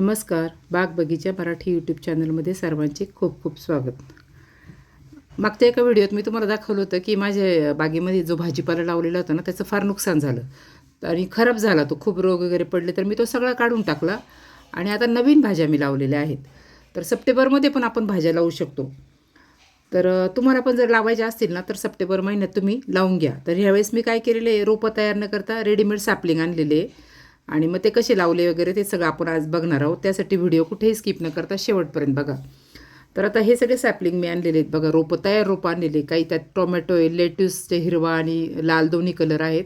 नमस्कार. बाग बगीचा मराठी यूट्यूब चॅनलमध्ये सर्वांचे खूप खूप स्वागत. मागच्या एका व्हिडिओत मी तुम्हाला दाखवलं होतं की माझ्या बागेमध्ये जो भाजीपाला लावलेला होता ना त्याचं फार नुकसान झालं. आणि खराब झाला तो खूप रोग वगैरे पडले तर मी तो सगळा काढून टाकला आणि आता नवीन भाज्या मी लावलेल्या आहेत. तर सप्टेंबरमध्ये पण आपण भाज्या लावू शकतो. तर तुम्हाला पण जर लावायच्या असतील ना तर सप्टेंबर महिन्यात तुम्ही लावून घ्या. तर ह्यावेळेस मी काय केलेलं आहे रोपं तयार न करता रेडीमेड सॅपलिंग आणलेले आहे. आणि मग ते कसे लावले वगैरे ते सगळं आपण आज बघणार आहोत. त्यासाठी व्हिडिओ कुठेही स्किप न करता शेवटपर्यंत बघा. तर आता हे सगळे सॅपलिंग मी आणलेले आहेत बघा. रोपं तयार रोपं आणलेले काही त्यात टोमॅटो आहे लेट्यूसचे हिरवा आणि लाल दोन्ही कलर आहेत.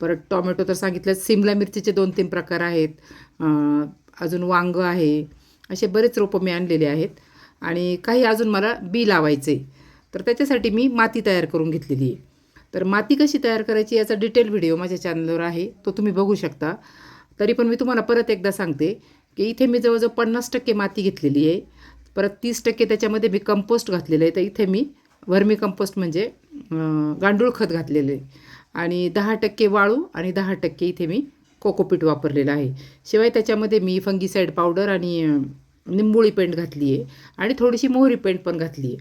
परत टोमॅटो तर सांगितलं सिमला मिरचीचे दोन तीन प्रकार आहेत. अजून वांगं आहे. असे बरेच रोपं मी आणलेले आहेत. आणि काही अजून मला बी लावायचे. तर त्याच्यासाठी मी माती तयार करून घेतलेली आहे. तर माती कशी तयार करायची याचा डिटेल व्हिडिओ माझ्या चॅनलवर आहे. तो तुम्ही बघू शकता. तरी पण मी तुम्हाला परत एकदा सांगते की इथे मी जवळजवळ पन्नास टक्के माती घेतलेली आहे. परत तीस टक्के त्याच्यामध्ये मी कंपोस्ट घातलेलं आहे. तर इथे मी वर्मी कंपोस्ट म्हणजे गांडूळ खत घातलेलं आहे. आणि दहा टक्के वाळू आणि दहा टक्के इथे मी कोकोपीट वापरलेलं आहे. शिवाय त्याच्यामध्ये मी फंगीसाईड पावडर आणि निंबोळी पेंट घातली आहे. आणि थोडीशी मोहरी पेंट पण घातली आहे.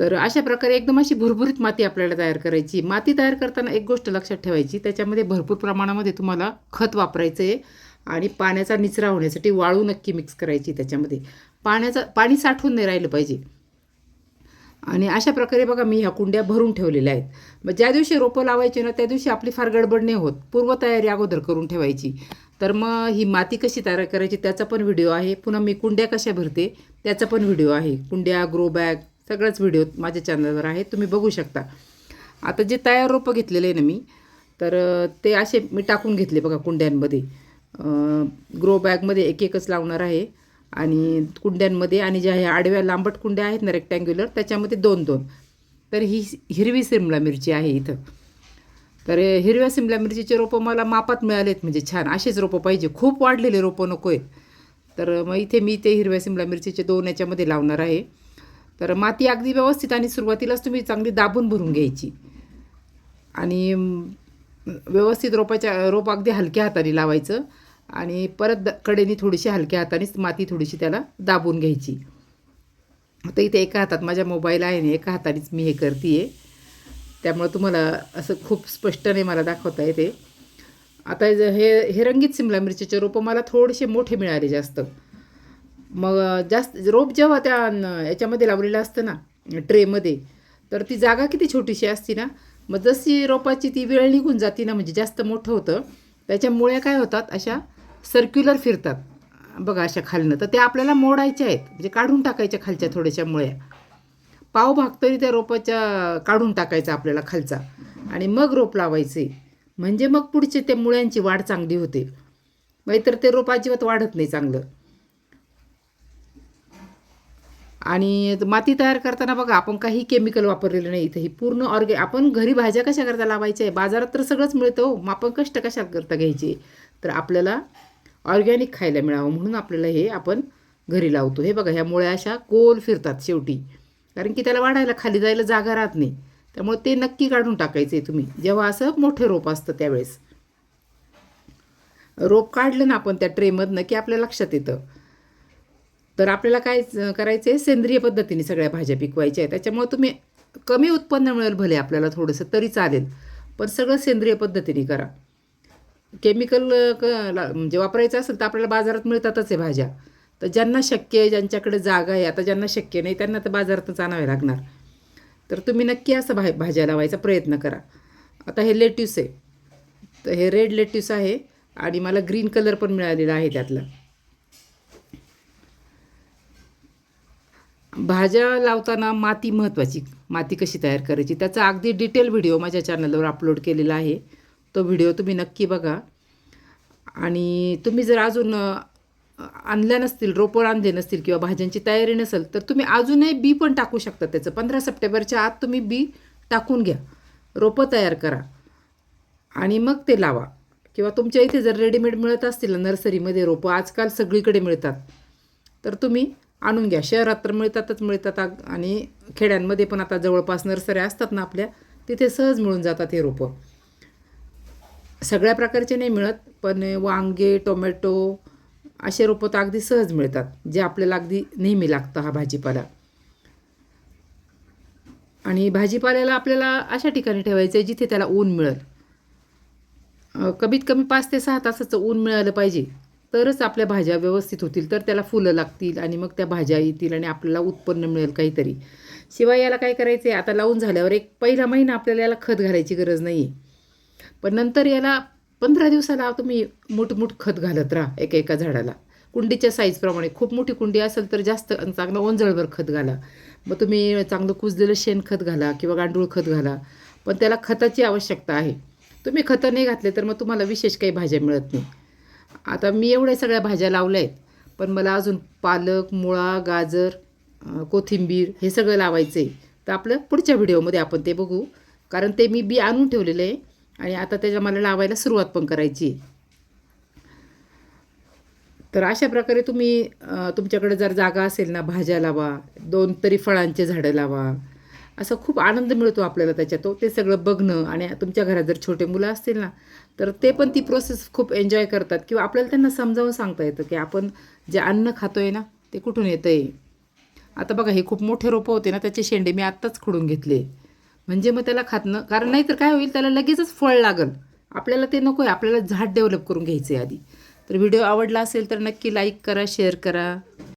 तर अशा प्रकारे एकदम अशी भुरभुरीत माती आपल्याला तयार करायची. माती तयार करताना एक गोष्ट लक्षात ठेवायची त्याच्यामध्ये भरपूर प्रमाणामध्ये तुम्हाला खत वापरायचं आहे आणि पाण्याचा निचरा होण्यासाठी वाळू नक्की मिक्स करायची त्याच्यामध्ये. पाण्याचा पाणी साठवून नाही राहिलं पाहिजे. आणि अशा प्रकारे बघा मी ह्या कुंड्या भरून ठेवलेल्या आहेत. मग ज्या दिवशी रोपं लावायची ना त्या दिवशी आपली फार गडबड नाही होत. पूर्वतयारी अगोदर करून ठेवायची. तर मग ही माती कशी तयार करायची त्याचा पण व्हिडिओ आहे. पुन्हा मी कुंड्या कशा भरते त्याचा पण व्हिडिओ आहे. कुंड्या ग्रो बॅग सगळंच व्हिडिओ माझ्या चॅनलवर आहे तुम्ही बघू शकता. आता जे तयार रोपं घेतलेले आहे ना मी तर ते असे मी टाकून घेतले बघा कुंड्यांमध्ये. ग्रो बॅगमध्ये एक एकच लावणार आहे आणि कुंड्यांमध्ये आणि ज्या ह्या आडव्या लांबट कुंड्या आहेत ना रेक्टँग्युलर त्याच्यामध्ये दोन दोन तर ही हिरवी सिमला मिरची आहे इथं. तर हिरव्या सिमला मिरचीचे रोपं मला मापात मिळालेत म्हणजे छान असेच रोपं पाहिजे. खूप वाढलेले रोपं नको आहेत. तर मग इथे मी ते हिरव्या सिमला मिरचीचे दोन याच्यामध्ये लावणार आहे. तर माती अगदी व्यवस्थित आणि सुरुवातीलाच तुम्ही चांगली दाबून भरून घ्यायची. आणि व्यवस्थित रोपाच्या रोप अगदी हलक्या हाताने लावायचं. आणि परत द कडेने थोडीशी हलक्या हातानेच माती थोडीशी त्याला दाबून घ्यायची. तर इथे एका हातात माझ्या मोबाईल आहे आणि एका हातानेच मी हे करते आहे त्यामुळं तुम्हाला असं खूप स्पष्टने मला दाखवता येते. आता ज- हे हे रंगीत सिमला मिरचीचे रोपं मला थोडेसे मोठे मिळाले जास्त. मग जास्त रोप जेव्हा त्या याच्यामध्ये लावलेलं असतं ना ट्रेमध्ये तर ती जागा किती छोटीशी असती ना मग जशी रोपाची ती वेळ निघून जाती ना म्हणजे जास्त मोठं होतं त्याच्या मुळ्या काय होतात अशा सर्क्युलर फिरतात बघा अशा खालनं. तर त्या आपल्याला मोडायच्या आहेत म्हणजे काढून टाकायच्या खालच्या थोड्याशा मुळ्या. पाव भाग तरी त्या रोपाच्या काढून टाकायचा आपल्याला खालचा. आणि मग रोप लावायचे. म्हणजे मग पुढचे त्या मुळ्यांची वाढ चांगली होते. नाहीतर ते रोप अजिबात वाढत नाही चांगलं. आणि माती तयार करताना बघा आपण काही केमिकल वापरलेलं नाही इथे. ही पूर्ण ऑर्गे आपण घरी भाज्या कशा करता लावायच्या आहे? बाजारात तर सगळंच मिळतं हो. मग आपण कष्ट कशा करता घ्यायचे? तर आपल्याला ऑर्गॅनिक खायला मिळावं म्हणून आपल्याला हे आपण घरी लावतो. हे बघा ह्या मुळ्या अशा गोल फिरतात शेवटी. कारण की त्याला वाढायला खाली जायला जागा राहत नाही. त्यामुळे ते नक्की काढून टाकायचं आहे तुम्ही. जेव्हा असं मोठे रोप असतं त्यावेळेस. रोप काढलं ना आपण त्या ट्रेमधनं की आपल्या लक्षात येतं. तर आपल्याला काय करायचं आहे सेंद्रिय पद्धतीने सगळ्या भाज्या पिकवायच्या आहेत. त्याच्यामुळे तुम्ही कमी उत्पन्न मिळेल भले आपल्याला थोडंसं तरी चालेल. पण सगळं सेंद्रिय पद्धतीने करा. केमिकल क ला- म्हणजे वापरायचं असेल तर आपल्याला बाजारात मिळतातच आहे भाज्या. तर ज्यांना शक्य आहे ज्यांच्याकडे जागा आहे आता ज्यांना शक्य नाही त्यांना तर बाजारातच आणावे लागणार. तर तुम्ही नक्की असं भा भाज्या लावायचा प्रयत्न करा. आता हे लेट्यूस आहे. तर हे रेड लेट्यूस आहे आणि मला ग्रीन कलर पण मिळालेला आहे त्यातला. भाज्या लावताना माती महत्त्वाची माती कशी तयार करायची? त्याचा अगदी डिटेल व्हिडिओ माझ्या चॅनलवर अपलोड केलेला आहे. तो व्हिडिओ तुम्ही नक्की बघा. आणि तुम्ही जर अजून आणल्या नसतील रोपं आणले नसतील किंवा भाज्यांची तयारी नसेल तर तुम्ही अजूनही बी पण टाकू शकता त्याचं. पंधरा सप्टेंबरच्या आत तुम्ही बी टाकून घ्या. रोपं तयार करा. आणि मग ते लावा. किंवा तुमच्या इथे जर रेडीमेड मिळत असतील नर्सरीमध्ये रोपं आजकाल सगळीकडे मिळतात. तर तुम्ही आणून घ्या. शहरात तर मिळतातच मिळतात. आणि खेड्यांमध्ये पण आता जवळपास नर्सऱ्या असतात ना आपल्या तिथे सहज मिळून जातात हे रोपं. सगळ्या प्रकारचे नाही मिळत पण वांगे टोमॅटो असे रोपं तर अगदी सहज मिळतात जे आपल्याला अगदी नेहमी लागतं हा भाजीपाला. आणि भाजीपाल्याला आपल्याला अशा ठिकाणी ठेवायचं आहे जिथे त्याला ऊन मिळेल. कमीत कमी पाच ते सहा तासाचं ऊन मिळालं पाहिजे. तरच आपल्या भाज्या व्यवस्थित होतील तर त्याला फुलं लागतील आणि मग त्या भाज्या येतील आणि आपल्याला उत्पन्न मिळेल काहीतरी. शिवाय याला काय करायचं आहे आता लावून झाल्यावर एक पहिला महिना आपल्याला याला खत घालायची गरज नाही आहे पण नंतर याला पंधरा दिवसाला तुम्ही मुठमुठ खत घालत राहा एका एका झाडाला. कुंडीच्या साईजप्रमाणे खूप मोठी कुंडी असेल तर जास्त चांगलं ओंजळभर खत घाला. मग तुम्ही चांगलं कुजलेलं शेणखत घाला किंवा गांडूळ खत घाला पण त्याला खताची आवश्यकता आहे. तुम्ही खतं नाही घातले तर मग तुम्हाला विशेष काही भाज्या मिळत नाही. आता मी एवढ्या सगळ्या भाज्या लावल्या आहेत पण मला अजून पालक मुळा गाजर कोथिंबीर हे सगळं लावायचं आहे तर आपलं पुढच्या व्हिडिओमध्ये आपण ते बघू. कारण ते मी बी आणून ठेवलेलं आहे आणि आता त्याच्या मला लावायला सुरुवात पण करायची आहे. तर अशा प्रकारे तुम्ही तुमच्याकडे जर जागा असेल ना भाज्या लावा दोन तरी फळांचे झाडं लावा असं खूप आनंद मिळतो आपल्याला त्याच्यात. हो, ते सगळं बघणं आणि तुमच्या घरात जर छोटे मुलं असतील ना तर ते पण ती प्रोसेस खूप एन्जॉय करतात. किंवा आपल्याला त्यांना समजावून सांगता येतं की आपण जे अन्न खातोय ना ते कुठून येतं आहे आता बघा हे खूप मोठे रोपं होते ना त्याचे शेंडे मी आत्ताच खुडून घेतले. म्हणजे मग त्याला खातणं कारण नाहीतर काय होईल त्याला लगेचच फळ लागल. आपल्याला ते नको आहे आपल्याला झाड डेव्हलप करून घ्यायचं आहे आधी. तर व्हिडिओ आवडला असेल तर नक्की लाईक करा शेअर करा.